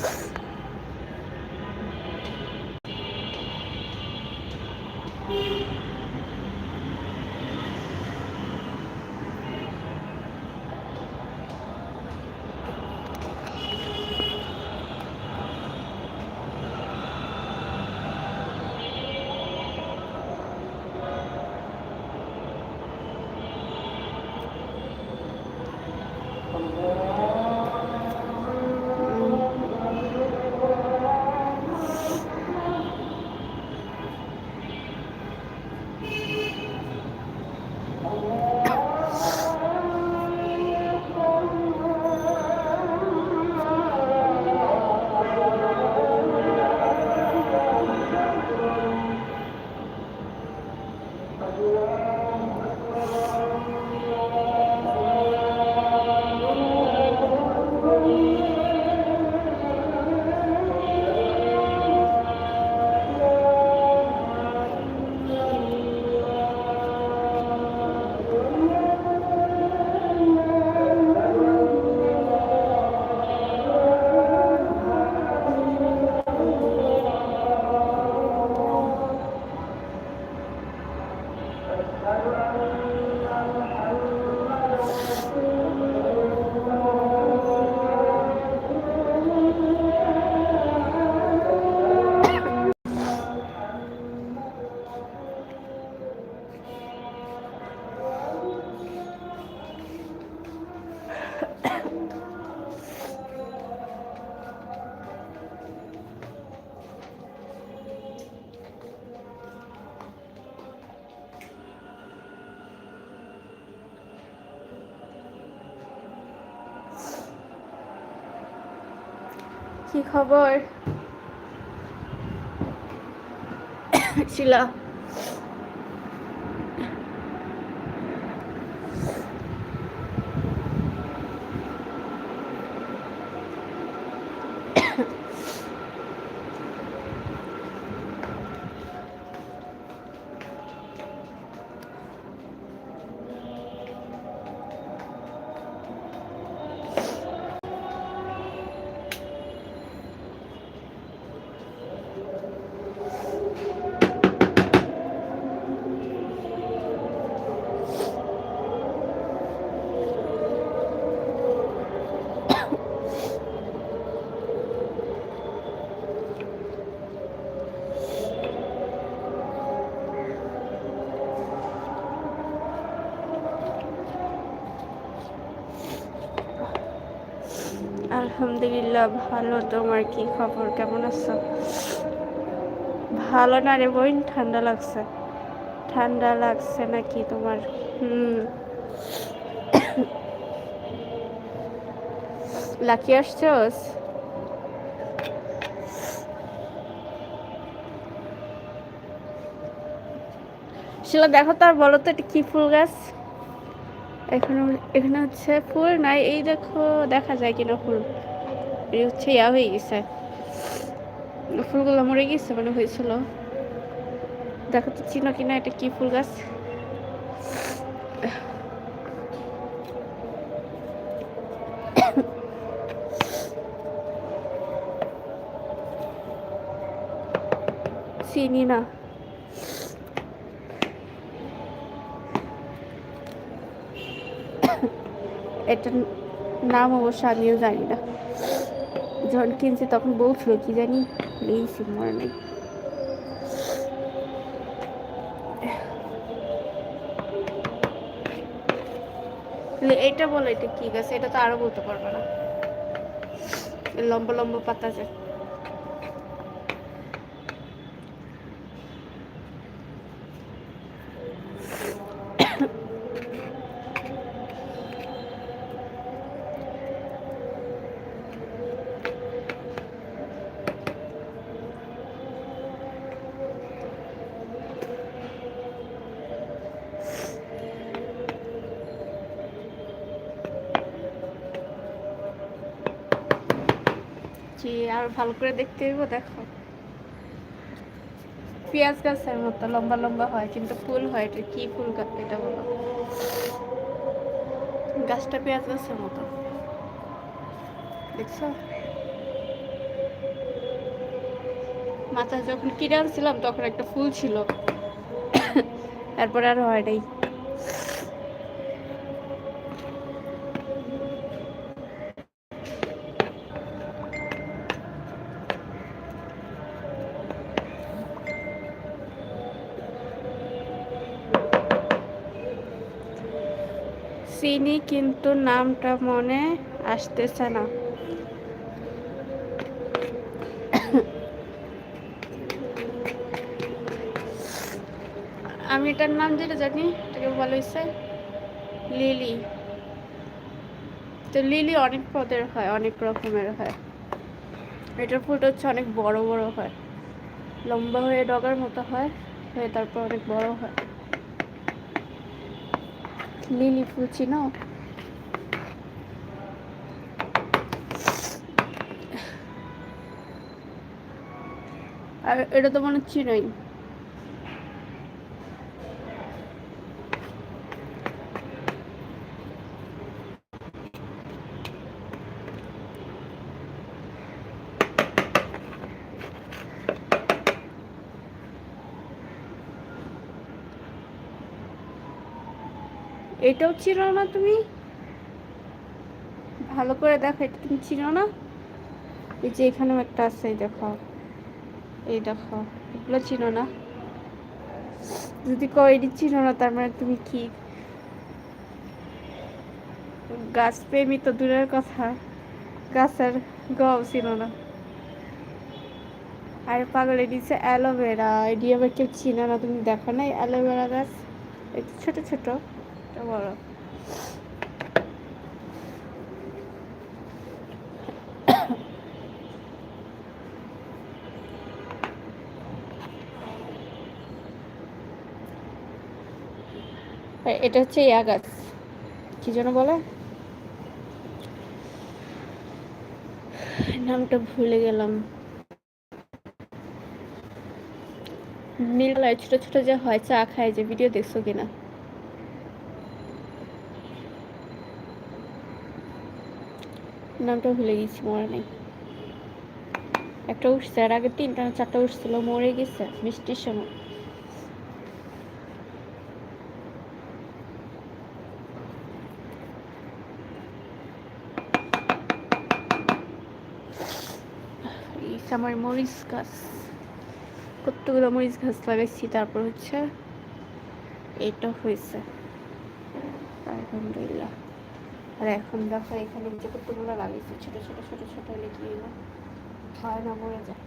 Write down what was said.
。কি খবর? শিলা। আলহামদুলিল্লাহ, ভালো। তোমার কি খবর? কেমন আছো? ভালো না রে বোন? ঠান্ডা লাগছে। ঠান্ডা লাগছে নাকি তোমার? হুম। লাকি আসছোস? শিলা, দেখো তো আর বলো তো, এটা কি ফুল গাছ? এখানে এখানে হচ্ছে ফুল নাই। এই দেখো, দেখা যায় কিনা ফুল। হচ্ছে ইয়া হয়ে গেছে। ফুলগুলো মরে গেছে মানে হয়েছিল। দেখো তো চিনো কিনা এটা কি ফুল গাছ? চিনি না। এটার নাম অবশ্য আমিও জানি না। যখন কিনছে তখন বলছিল, কি জানি নিয়েছি মনে নাই। এটা বলো, এটা কি গাছ? এটা তো আরও বলতে পারবে না। লম্বা লম্বা পাতা আছে। জি আর ভালো করে দেখতে হইব, দেখো। পেঁয়াজ গাছের মতো লম্বা লম্বা হয়, কিন্তু ফুল হয়, এটা কি ফুল গাছ এটা বলো। গাছটা পেঁয়াজ গাছের মতো। দেখছ? মাথা যখন কিনে আনছিলাম, তখন একটা ফুল ছিল। তারপরে আর হয় নাই। চিনি, কিন্তু নামটা মনে আসতেছে না। আমি এটার নাম যেটা জানি, এটাকে বলা হয়েছে লিলি। তো লিলি অনেক পদের হয়, অনেক রকমের হয়। এটার ফুলটা হচ্ছে অনেক বড় বড় হয়। লম্বা হয়ে ডগার মতো হয়, হয়ে তারপর অনেক বড় হয়। লিলি ফুল চিনো আর এটা তো মনে হচ্ছে চিনোই। এটাও চিনো না তুমি? ভালো করে দেখো, এটা তুমি চিনো না? এই যে এখানেও একটা আছে, এই দেখো। এই দেখো, এগুলো চিনো না। যদি কো এটি চিনো না, তার মানে তুমি কি? গাছ প্রেমী তো দূরের কথা। গাছের গাও চিনো না। আর পাগল হচ্ছে অ্যালোভেরা। এটি আবার কেউ চিনো না, তুমি দেখো না এই অ্যালোভেরা গাছ? একটু ছোট ছোট। এটা বড় এটা হচ্ছে ইয়া গাছ। কি যেন বলে? নামটা ভুলে গেলাম। নীল ছোট ছোট যে হয়, চা খায়, যে ভিডিও দেখছ কিনা? নামটা ভুলে গেছি মনে নেই। একটা উঠছে, আর আগে তিনটা চারটা উঠছিল, মরে গেছে, বৃষ্টির সময়। আমার মরিচ গাছ। কতগুলো মরিচ গাছ লাগাইছি, তারপর হচ্ছে, এটা হয়েছে। আলহামদুলিল্লাহ। আর এখন দেখো এখানে যে কতগুলো ছোটো ছোটো ছোটো ছোটো, ছোট লিখে হয় না মরে যায়।